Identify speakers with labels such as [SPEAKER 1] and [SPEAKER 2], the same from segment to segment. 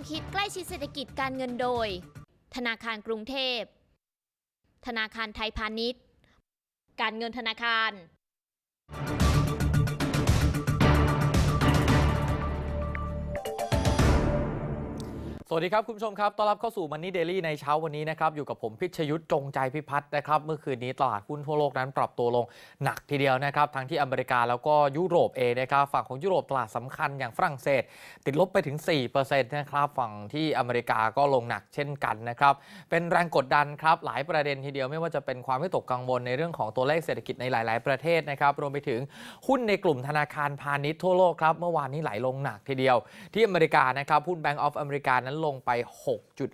[SPEAKER 1] ความคิดใกล้ชิดเศรษฐกิจการเงินโดย ธนาคารกรุงเทพ ธนาคารไทยพาณิชย์ การเงินธนาคาร
[SPEAKER 2] สวัสดีครับ คุณผู้ชมครับ ต้อนรับเข้าสู่ Money Daily ในเช้าวันนี้นะครับ อยู่กับผมพิชยุทธ์จงใจพิพัฒน์นะครับ เมื่อคืนนี้ตลาดหุ้นทั่วโลกนั้นปรับตัวลงหนักทีเดียวนะครับ ทั้งที่อเมริกาแล้วก็ยุโรปเองนะครับ ฝั่งของยุโรปตลาดสำคัญอย่างฝรั่งเศส ติดลบไปถึง 4%นะครับ ฝั่งที่อเมริกาก็ลงหนักเช่นกันนะครับ เป็นแรงกดดันครับ หลายประเด็นทีเดียว ไม่ว่าจะเป็นความไม่ตกกังวลในเรื่องของตัวเลขเศรษฐกิจในหลาย ๆ ประเทศนะครับ รวมไปถึงหุ้นในกลุ่มธนาคารพาณิชย์ทั่วโลกครับ เมื่อวานนี้ไหลลงหนักทีเดียว ที่อเมริกานะครับหุ้น Bank of America นั้นลงไป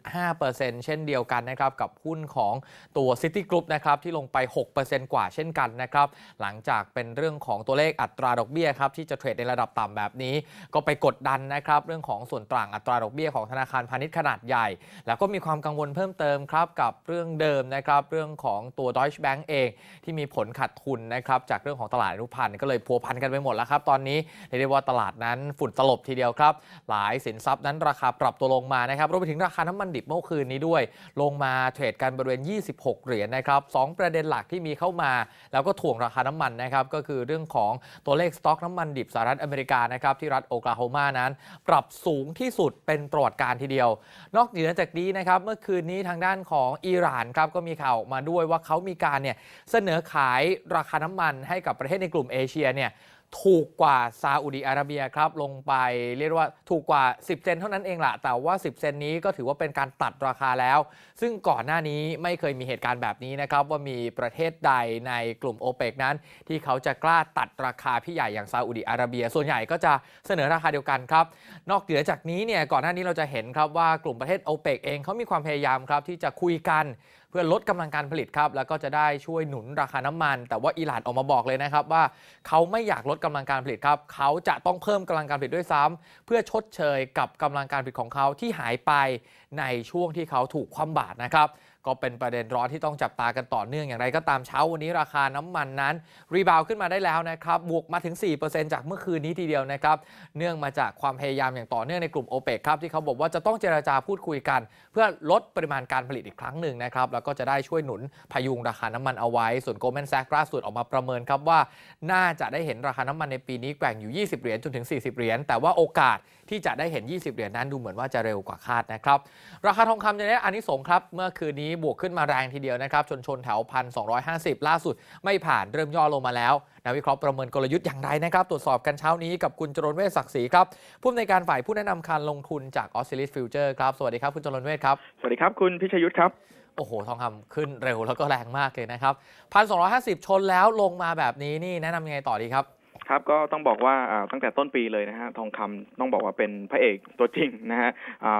[SPEAKER 2] 6.5%เช่นเดียวกันนะครับกับหุ้นของตัว City Group นะครับที่ลงไป 6%กว่าเช่นกันนะครับหลังจากเป็นเรื่องของตัวเลขอัตราดอกเบี้ยครับที่จะเทรดในระดับต่ำแบบนี้ ก็ไปกดดันนะครับเรื่องของส่วนต่างอัตราดอกเบี้ยของธนาคารพาณิชย์ขนาดใหญ่ แล้วก็มีความกังวลเพิ่มเติมครับกับเรื่องเดิมนะครับเรื่องของตัว Deutsche Bank เอง ที่มีผลขาดทุนนะครับจากเรื่องของตลาดอนุพันธ์ก็เลยพัวพันกันไปหมดแล้วครับตอนนี้เรียกได้ว่าตลาดนั้นฝุ่นตลบทีเดียวครับ หลายสินทรัพย์นั้นราคาปรับตัวลงมานะครับรวมไปถึงราคาน้ำมันดิบเมื่อคืนนี้ด้วย ลงมาเทรดกันบริเวณ 26 เหรียญนะครับสองประเด็นหลักที่มีเข้ามา แล้วก็ถ่วงราคาน้ำมันนะครับก็คือเรื่องของตัวเลขสต็อกน้ำมันดิบสหรัฐอเมริกานะครับที่รัฐโอกลาโฮมานั้น ปรับสูงที่สุดเป็นประวัติการ์ทีเดียว นอกเหนือจากนี้นะครับเมื่อคืนนี้ทางด้านของอิหร่านครับก็มีข่าวออกมาด้วยว่าเขามีการเนี่ยเสนอขายราคาน้ำมันให้กับประเทศในกลุ่มเอเชียเนี่ย ถูกกว่าซาอุดีอาระเบียครับ ลงไปเรียกว่าถูกกว่า 10 เซนเท่านั้นเองละแต่ว่า 10 เซนนี้ก็ถือว่าเป็นการตัดราคาแล้ว ซึ่งก่อนหน้านี้ไม่เคยมีเหตุการณ์แบบนี้นะครับ ว่ามีประเทศใดในกลุ่มโอเปกนั้น ที่เขาจะกล้าตัดราคาพี่ใหญ่อย่างซาอุดีอาระเบีย ส่วนใหญ่ก็จะเสนอราคาเดียวกันครับ นอกเหนือจากนี้เนี่ยก่อนหน้านี้เราจะเห็นครับว่ากลุ่มประเทศโอเปกเองเขามีความพยายามครับที่จะคุยกัน พื่อลดกำลังการผลิตครับ แล้วก็จะได้ช่วยหนุนราคาน้ำมัน แต่ว่าอิหร่านออกมาบอกเลยนะครับว่าเขาไม่อยากลดกำลังการผลิตครับ เขาจะต้องเพิ่มกำลังการผลิตด้วยซ้ำเพื่อชดเชยกับกำลังการผลิตของเขาที่หายไปในช่วงที่เขาถูกคว่ำบาตรนะครับ ก็เป็นประเด็นร้อนที่ต้องจับตากันต่อเนื่องอย่างไร ก็ตามเช้าวันนี้ราคาน้ำมันนั้น รีบาวขึ้นมาได้แล้วนะครับบวกมาถึง 4%จากเมื่อคืนนี้ทีเดียวนะครับเนื่องมาจากความพยายามอย่างต่อเนื่องในกลุ่มโอเปกครับที่เขาบอกว่าจะต้องเจราจาพูดคุยกัน เพื่อลดปริมาณการผลิตอีกครั้งหนึ่งนะครับแล้วก็จะได้ช่วยหนุนพยุงราคาน้ำมันเอาไว้ ส่วนโกลแมนแซกล่าสุดออกมาประเมินครับว่า น่าจะได้เห็นราคาน้ำมันในปีนี้แกว่งอยู่ 20 เหรียญจนถึง 40 เหรียญแต่ว่าโอกาสที่จะได้เห็น 20 เหรียญนั้นดูเหมือนว่าจะเร็วกว่าคาดนะครับ ราคาทองคำจะได้อานิสงส์ครับ เมื่อคืนนี้บวกขึ้นมาแรงทีเดียวนะครับ ชนชนแถว 1,250 ล่าสุดไม่ผ่านเริ่มย่อลงมาแล้วนักวิเคราะห์ประเมินกลยุทธ์อย่างไรนะครับ ตรวจสอบกันเช้านี้กับคุณจรนเวชศักดิ์ศรีครับผู้อำนวยการฝ่ายผู้แนะนำการลงทุนจากออสซิลิสฟิวเจอร์ครับ สวัสดีครับคุณจรนเวชครับ
[SPEAKER 3] สวัสดีครับคุณพิชยุทธครับ
[SPEAKER 2] โอ้โห ทองคำขึ้นเร็วแล้วก็แรงมากเลยนะครับ1,250ชนแล้วลงมาแบบนี้นี่แนะนำยังไงต่อดีครับ
[SPEAKER 3] ครับก็ต้องบอกว่าตั้งแต่ต้นปีเลยนะฮะทองคำต้องบอกว่าเป็นพระเอกตัวจริงนะฮะ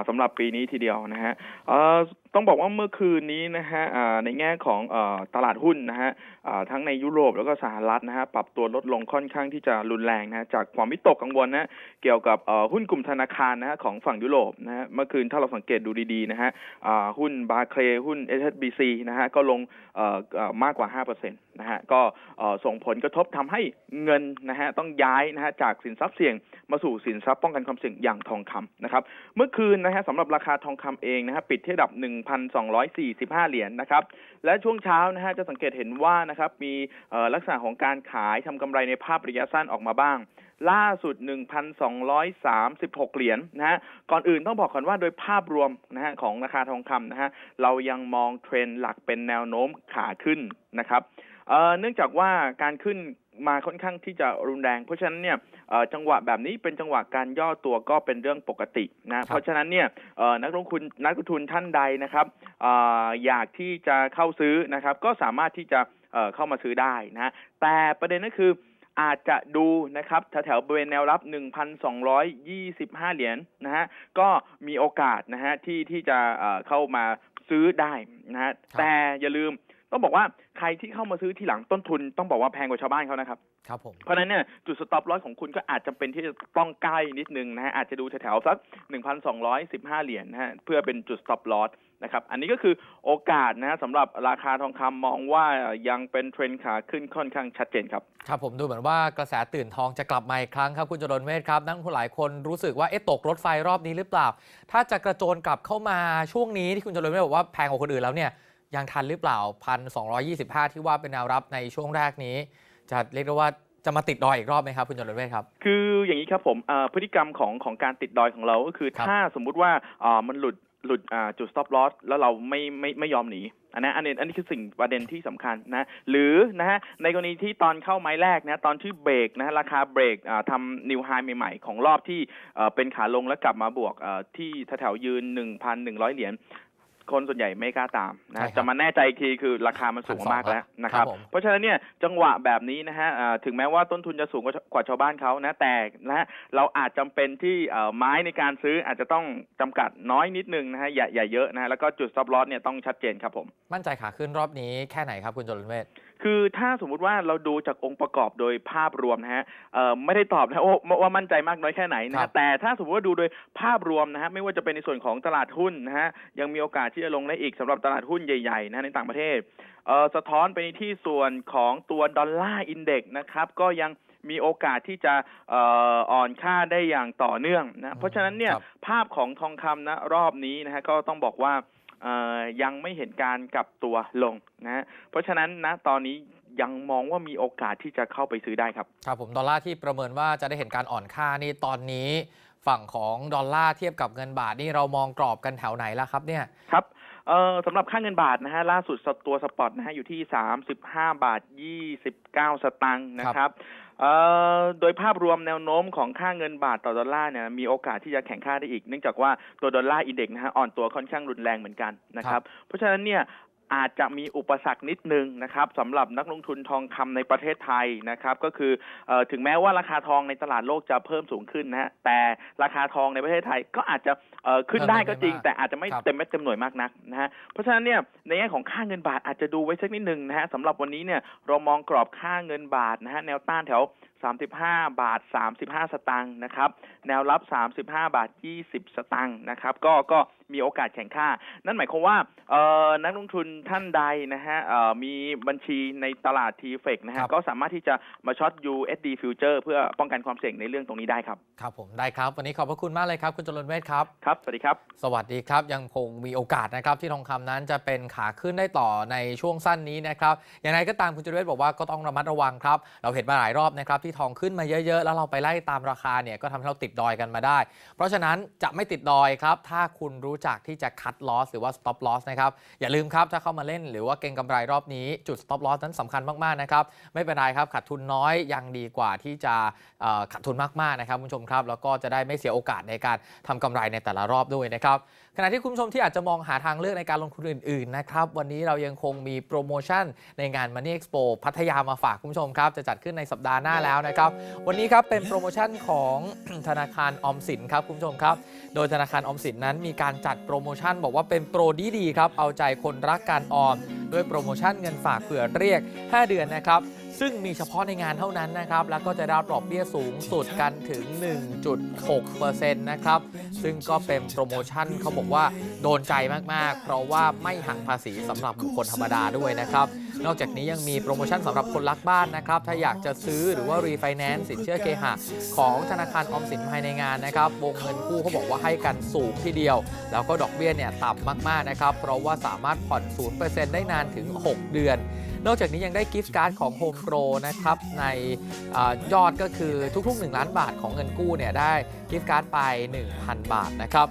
[SPEAKER 3] สำหรับปีนี้ทีเดียวนะฮะเออ ต้องบอกว่าเมื่อคืนนี้นะฮะในแง่ของอตลาดหุ้นนะฮะทั้งในยุโรปแล้วก็สหรัฐนะฮะปรับตัวลดลงค่อนข้างที่จะรุนแรงนะะจากความวิตกกังวลนะะเกี่ยวกับหุ้นกลุ่มธนาคารนะฮะของฝั่งยุโรปนะฮะเมื่อคืนถ้าเราสังเกตดูดีๆนะฮะหุ้นบาเคลหุ้น HSBC นะฮะก็ลงมากกว่า 5%นะฮะก็ส่งผลกระทบทำให้เงินนะฮะต้องย้ายนะฮะจากสินทรัพย์เสี่ยงมาสู่สินทรัพย์ป้องกันความเสี่ยงอย่างทองคำนะครับเมื่อคืนนะฮะสำหรับราคาทองคำเองนะฮะปิดที่ระดับ1,245 เหรียญนะครับ และช่วงเช้านะฮะจะสังเกตเห็นว่านะครับมีลักษณะของการขายทำกำไรในภาพระยะสั้นออกมาบ้าง ล่าสุด 1,236 เหรียญนะฮะก่อนอื่นต้องบอกก่อนว่าโดยภาพรวมนะฮะของราคาทองคำนะฮะเรายังมองเทรนด์หลักเป็นแนวโน้มขาขึ้นนะครับเนื่องจากว่าการขึ้น มาค่อนข้างที่จะรุนแรง เพราะฉะนั้นเนี่ยเอ่อจังหวะแบบนี้เป็นจังหวะการย่อตัวก็เป็นเรื่องปกตินะเพราะฉะนั้นเนี่ยเอ่อนักลงทุนนักลงทุนท่านใดนะครับเอ่ออยากที่จะเข้าซื้อนะครับ ก็สามารถที่จะเอ่อเข้ามาซื้อได้นะฮะแต่ประเด็นก็คืออาจจะดูนะครับแถวๆบริเวณแนวรับ 1,225 เหรียญนะฮะก็มีโอกาสนะฮะที่ที่จะเอ่อเข้ามาซื้อได้นะฮะ
[SPEAKER 2] ครับ
[SPEAKER 3] แต่อย่าลืม ต้องบอกว่าใครที่เข้ามาซื้อทีหลังต้นทุนต้องบอกว่าแพงกว่าชาวบ้านเขานะครับ
[SPEAKER 2] ครับผม
[SPEAKER 3] เพราะฉะนั้นเนี่ยจุดสต็อปลอสของคุณก็อาจจะเป็นที่จะต้องใกล้นิดนึงนะฮะอาจจะดูแถวๆสัก 1,215 เหรียญนะฮะเพื่อเป็นจุดสต็อปลอสนะครับอันนี้ก็คือโอกาสนะฮะสำหรับราคาทองคำมองว่ายังเป็นเทรนด์ขาขึ้นค่อนข้างชัดเจนครับ
[SPEAKER 2] ครับผมดูเหมือนว่ากระแสตื่นทองจะกลับมาอีกครั้งครับคุณจรนเวทครับ นักลงทุนหลายคนรู้สึกว่าเอ๊ะตกรถไฟรอบนี้หรือเปล่า ถ้าจะกระโจนกลับเข้ามาช่วงนี้ที่คุณจรนเวทบอกว่าแพงกว่าคนอื่นแล้วเนี่ย ยังทันหรือเปล่า 1,225 ที่ว่าเป็นแนวรับในช่วงแรกนี้ จะเรียกได้ว่าจะมาติดดอยอีกรอบไหมครับ คุณจรนเวทครับ
[SPEAKER 3] คืออย่างนี้ครับผมเอ่อพฤติกรรมของของการติดดอยของเราก็คือ
[SPEAKER 2] ครับ
[SPEAKER 3] ถ้าสมมุติว่าเอ่อมันหลุดหลุดอ่าจุด stop loss แล้วเราไม่ไม่ไม่ยอมหนีอันนั้นอันนี้อันนี้คือสิ่งประเด็นที่สำคัญนะหรือนะฮะในกรณีที่ตอนเข้าไม้แรกนะตอนที่เบรกนะฮะราคาเบรกอ่าทำนิวไฮใหม่ๆ ของรอบที่เอ่อเป็นขาลงแล้วกลับมาบวกเอ่อที่แถวๆยืน 1,100 เหรียญ คนส่วนใหญ่ไม่กล้าตาม
[SPEAKER 2] ใช่
[SPEAKER 3] นะครับ จะมาแน่ใจอีกทีคือราคามันสูงมากแล้วนะค
[SPEAKER 2] ครั
[SPEAKER 3] รั
[SPEAKER 2] บบผม
[SPEAKER 3] เพราะฉะนั้นเนี่ยจังหวะแบบนี้นะฮะอ่าถึงแม้ว่าต้นทุนจะสูงกว่ากว่าชาวบ้านเขานะแต่นะฮะเราอาจจำเป็นที่เอ่อไม้ในการซื้ออาจจะต้องจำกัดน้อยนิดนึงนะฮะอย่าอย่าเยอะนะฮะแล้วก็จุด stop loss เนี่ยต้องชัดเจนครับผม
[SPEAKER 2] มั่นใจขาขึ้นรอบนี้แค่ไหนครับคุณจรนเวท
[SPEAKER 3] คือถ้าสมมุติว่าเราดูจากองค์ประกอบโดยภาพรวมนะฮะเอ่อไม่ได้ตอบนะว่าว่ามั่นใจมากน้อยแค่ไหนนะ
[SPEAKER 2] ครั
[SPEAKER 3] ฮะ
[SPEAKER 2] บ
[SPEAKER 3] แต่ถ้าสมมติว่าดูโดยภาพรวมนะฮะไม่ว่าจะเป็นในส่วนของตลาดหุ้นนะฮะยังมีโอกาสที่จะลงได้อีกสำหรับตลาดหุ้นใหญ่ๆนะฮะในต่างประเทศเอ่อสะท้อนไปที่ส่วนของตัวดอลลาร์อินเด็กซ์นะครับก็ยังมีโอกาสที่จะเอ่ออ่อนค่าได้อย่างต่อเนื่องนะเพราะฉะนั้นเนี่ย
[SPEAKER 2] ครับ
[SPEAKER 3] ภาพของทองคำนะรอบนี้นะฮะก็ต้องบอกว่าเอ่อ ยังไม่เห็นการกลับตัวลงนะฮะเพราะฉะนั้นนะตอนนี้ยังมองว่ามีโอกาสที่จะเข้าไปซื้อได้ครับ
[SPEAKER 2] ครับผมดอลลาร์ที่ประเมินว่าจะได้เห็นการอ่อนค่านี่ตอนนี้ฝั่งของดอลลาร์เทียบกับเงินบาทนี่เรามองกรอบกันแถวไหนแล้วครับเนี่ย
[SPEAKER 3] ครับเอ่อสำหรับค่าเงินบาทนะฮะล่าสุดตัวสปอตนะฮะอยู่ที่ 35 บาท 29 สตังค์นะครับเอ่อ โดยภาพรวมแนวโน้มของค่าเงินบาทต่อดอลลาร์เนี่ยมีโอกาสที่จะแข่งค่าได้อีก เนื่องจากว่าตัวดอลลาร์อินเด็กซ์นะฮะอ่อนตัวค่อนข้างรุนแรงเหมือนกันนะครับ เพราะฉะนั้นเนี่ย อาจจะมีอุปสรรคนิดนึงนะครับสำหรับนักลงทุนทองคำในประเทศไทยนะครับ ก็คือเออถึงแม้ว่าราคาทองในตลาดโลกจะเพิ่มสูงขึ้นนะฮะแต่ราคาทองในประเทศไทยก็อาจจะเออขึ้นได้ก็จริง แต่อาจจะไม่
[SPEAKER 2] ครับ
[SPEAKER 3] เต็มเม็ดเต็มหน่วยมากนักนะฮะเพราะฉะนั้นเนี่ยในแง่ของค่าเงินบาทอาจจะดูไว้สักนิดนึงนะฮะสำหรับวันนี้เนี่ยเรามองกรอบค่าเงินบาทนะฮะแนวต้านแถว35 บาท 35 สตางค์นะครับ แนวรับ 35 บาท 20 สตางค์นะครับ ก็ก็มีโอกาสแข่งค่า นั่นหมายความว่าเอ่อนักลงทุนท่านใดนะฮะเอ่อมีบัญชีในตลาดทีเฟกนะ
[SPEAKER 2] ครั
[SPEAKER 3] ฮะ
[SPEAKER 2] บ
[SPEAKER 3] ก็สามารถที่จะมาช็อต USD Future เพื่อป้องกันความเสี่ยงในเรื่องตรงนี้ได้ครับ
[SPEAKER 2] ครับผมได้ครับ วันนี้ขอบพระคุณมากเลยครับ คุณจรนเวทครับ
[SPEAKER 3] ครับ สวัสดีครับ
[SPEAKER 2] สวัสดีครับ ยังคงมีโอกาสนะครับที่ทองคำนั้นจะเป็นขาขึ้นได้ต่อในช่วงสั้นนี้นะครับอย่างไรก็ตามคุณจรเวทบอกว่าก็ต้องระมัดระวังครับเราเห็นมาหลายรอบนะครับที่ทองขึ้นมาเยอะๆ แล้วเราไปไล่ตามราคาเนี่ยก็ทำให้เราติดดอยกันมาได้ เพราะฉะนั้นจะไม่ติดดอยครับ ถ้าคุณรู้จักที่จะคัดลอสหรือว่า stop loss นะครับ อย่าลืมครับ ถ้าเข้ามาเล่นหรือว่าเก็งกำไรรอบนี้จุด stop loss นั้นสำคัญมากๆนะครับ ไม่เป็นไรครับขาดทุนน้อยยังดีกว่าที่จะเอ่อขาดทุนมากๆนะครับคุณผู้ชมครับ แล้วก็จะได้ไม่เสียโอกาสในการทำกำไรในแต่ละรอบด้วยนะครับ ขณะที่คุณผู้ชมที่อาจจะมองหาทางเลือกในการลงทุนอื่นๆนะครับ วันนี้เรายังคงมีโปรโมชั่นในงาน Money Expo พัทยามาฝากคุณผู้ชมครับ จะจัดขึ้นในสัปดาห์หน้าแล้วนะครับ วันนี้ครับเป็นโปรโมชั่นของธนาคารออมสินครับคุณผู้ชมครับ โดยธนาคารออมสินนั้นมีการจัดโปรโมชั่น บอกว่าเป็นโปรดีๆครับเอาใจคนรักการออม ด้วยโปรโมชั่นเงินฝากเผื่อเรียก 5 เดือนนะครับซึ่งมีเฉพาะในงานเท่านั้นนะครับ แล้วก็จะได้ดอกเบี้ยสูงสุดกันถึง 1.6%นะครับ ซึ่งก็เป็นโปรโมชั่นเขาบอกว่าโดนใจมากๆ เพราะว่าไม่หักภาษีสำหรับบุคคลธรรมดาด้วยนะครับ นอกจากนี้ยังมีโปรโมชั่นสำหรับคนรักบ้านนะครับ ถ้าอยากจะซื้อหรือว่ารีไฟแนนซ์สินเชื่อเคหะของธนาคารออมสินภายในงานนะครับวงเงินกู้เขาบอกว่าให้กันสูงทีเดียว แล้วก็ดอกเบี้ยเนี่ยต่ำมากๆนะครับเพราะว่าสามารถผ่อน 0%ได้นานถึง 6 เดือน นอกจากนี้ยังได้กิฟต์การ์ดของ Home Pro นะครับในอยอดก็คือทุกๆ 1 ล้านบาทของเงินกู้เนี่ยได้กิฟต์การ์ดไป 1,000 บาทนะครับ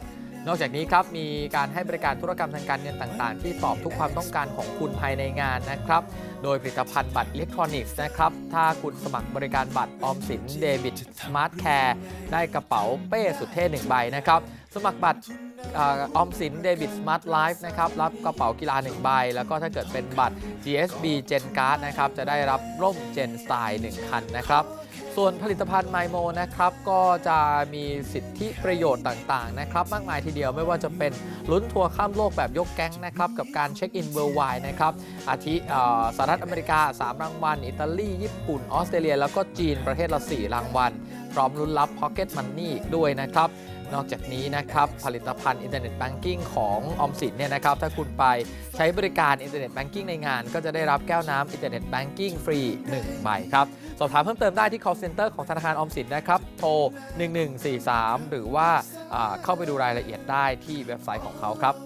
[SPEAKER 2] นอกจากนี้ครับมีการให้บริการธุรกรรมทางการเงินต่างๆ ที่ตอบทุกความต้องการของคุณภายในงานนะครับ โดยผลิตภัณฑ์บัตรอิเล็กทรอนิกส์นะครับ ถ้าคุณสมัครบริการบัตรออมสินเดบิตสมาร์ทแคร์ได้กระเป๋าเป้สุดเท่หนึ่งใบนะครับ สมัครบัตรออออมสินเดบิตสมาร์ทไลฟ์นะครับ รับกระเป๋ากีฬา 1 ใบ แล้วก็ถ้าเกิดเป็นบัตร GSB Gen Card นะครับ จะได้รับร่ม Gen Style 1 คันนะครับ ส่วนผลิตภัณฑ์ไมโมนะครับก็จะมีสิทธิประโยชน์ต่างๆนะครับมากมายทีเดียวไม่ว่าจะเป็นลุ้นทัวร์ข้ามโลกแบบยกแก๊งนะครับกับการเช็คอินเวอร์ไวนะครับอาทิสหรัฐอเมริกา 3 รางวัล อิตาลี ญี่ปุ่น ออสเตรเลีย แล้วก็จีนประเทศละ 4 รางวัล พร้อมลุ้นรับ Pocket Money อีกด้วยนะครับ นอกจากนี้นะครับผลิตภัณฑ์อินเทอร์เน็ตแบงกิ้งของออมสินเนี่ยนะครับถ้าคุณไปใช้บริการอินเทอร์เน็ตแบงกิ้งในงาน ก็จะได้รับแก้วน้ำอินเทอร์เน็ตแบงกิ้งฟรี 1 ใบครับ สอบถามเพิ่มเติมได้ที่ call center ของธนาคารออมสินนะครับโทร 1143 หรือว่าอ่าเข้าไปดูรายละเอียดได้ที่เว็บไซต์ของเขาครับ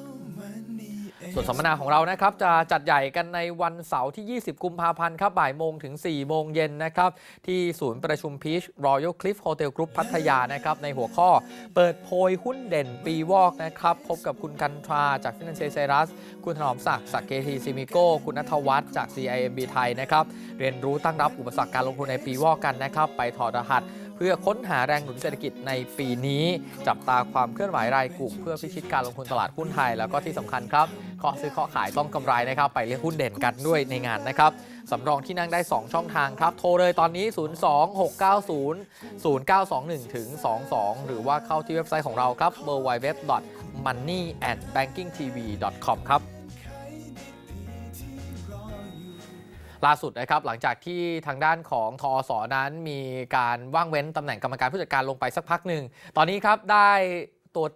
[SPEAKER 2] ส่วนสัมมนาของเรานะครับจะจัดใหญ่กันในวันเสาร์ที่ 20 กุมภาพันธ์ครับบ่ายโมงถึง 4 โมงเย็นนะครับที่ศูนย์ประชุมพีชรอยัลคลิฟโฮเทลกรุ๊ปพัทยานะครับในหัวข้อเปิดโพยหุ้นเด่นปีวอกนะครับพบกับคุณกันทราจากฟินแลนเซียไซรัส คุณถนอมศักดิ์สักเกทีซิมิโก้ คุณนัทวัฒน์จาก CIMB ไทยนะครับเรียนรู้ตั้งรับอุปสรรคการลงทุนในปีวอกกันนะครับไปถอดรหัส พื่อค้นหาแรงหนุนเศรษฐกิจในปีนี้ จับตาความเคลื่อนไหวรายกลุ่มเพื่อพิชิตการลงทุนตลาดหุ้นไทย แล้วก็ที่สำคัญครับเคาะซื้อเคาะขายต้องกำไรนะครับ ไปเลือกหุ้นเด่นกันด้วยในงานนะครับสำรองที่นั่งได้ 2 ช่องทางครับ โทรเลยตอนนี้ 02 690 0921ถึง22 หรือว่าเข้าที่เว็บไซต์ของเราครับ www.moneyandbankingtv.com ครับ ล่าสุดนะครับหลังจากที่ทางด้านของทอสอนั้นมีการว่างเว้นตำแหน่งกรรมการผู้จัดการลงไปสักพักหนึ่ง ตอนนี้ครับได้ ตัว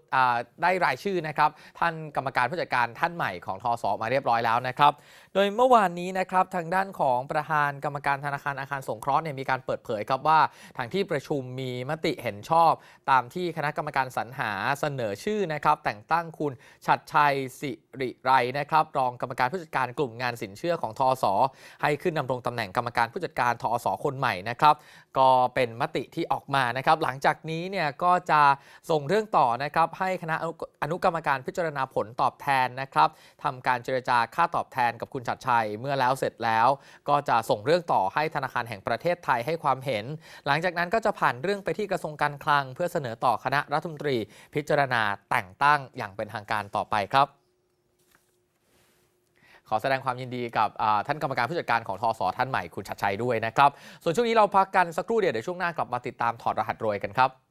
[SPEAKER 2] ได้รายชื่อนะครับ ท่านกรรมการผู้จัดการท่านใหม่ของทอสอมาเรียบร้อยแล้วนะครับ โดยเมื่อวานนี้นะครับทางด้านของประธานกรรมการธนาคารอาคารสงเคราะห์เนี่ยมีการเปิดเผยครับว่าทางที่ประชุมมีมติเห็นชอบ ตามที่คณะกรรมการสรรหาเสนอชื่อนะครับ แต่งตั้งคุณชัดชัยสิริไรนะครับรองกรรมการผู้จัดการกลุ่มงานสินเชื่อของทอสให้ขึ้นดำรงตำแหน่งกรรมการผู้จัดการทอสคนใหม่นะครับก็เป็นมติที่ออกมานะครับ หลังจากนี้เนี่ยก็จะส่งเรื่องต่อนะครับให้คณะอนุกรรมการพิจารณาผลตอบแทนนะครับทำการเจรจาค่าตอบแทนกับคุณชัดชัยเมื่อแล้วเสร็จแล้ว ก็จะส่งเรื่องต่อให้ธนาคารแห่งประเทศไทยให้ความเห็น หลังจากนั้นก็จะผ่านเรื่องไปที่กระทรวงการคลัง เพื่อเสนอต่อคณะรัฐมนตรี พิจารณาแต่งตั้งอย่างเป็นทางการต่อไปครับขอแสดงความยินดีกับท่านกรรมการผู้จัดการของทอสอท่านใหม่คุณชัดชัยด้วยนะครับ ส่วนช่วงนี้เราพักกันสักครู่เดียวเดี๋ยวช่วงหน้ากลับมาติดตามถอดรหัสรวยกันครับ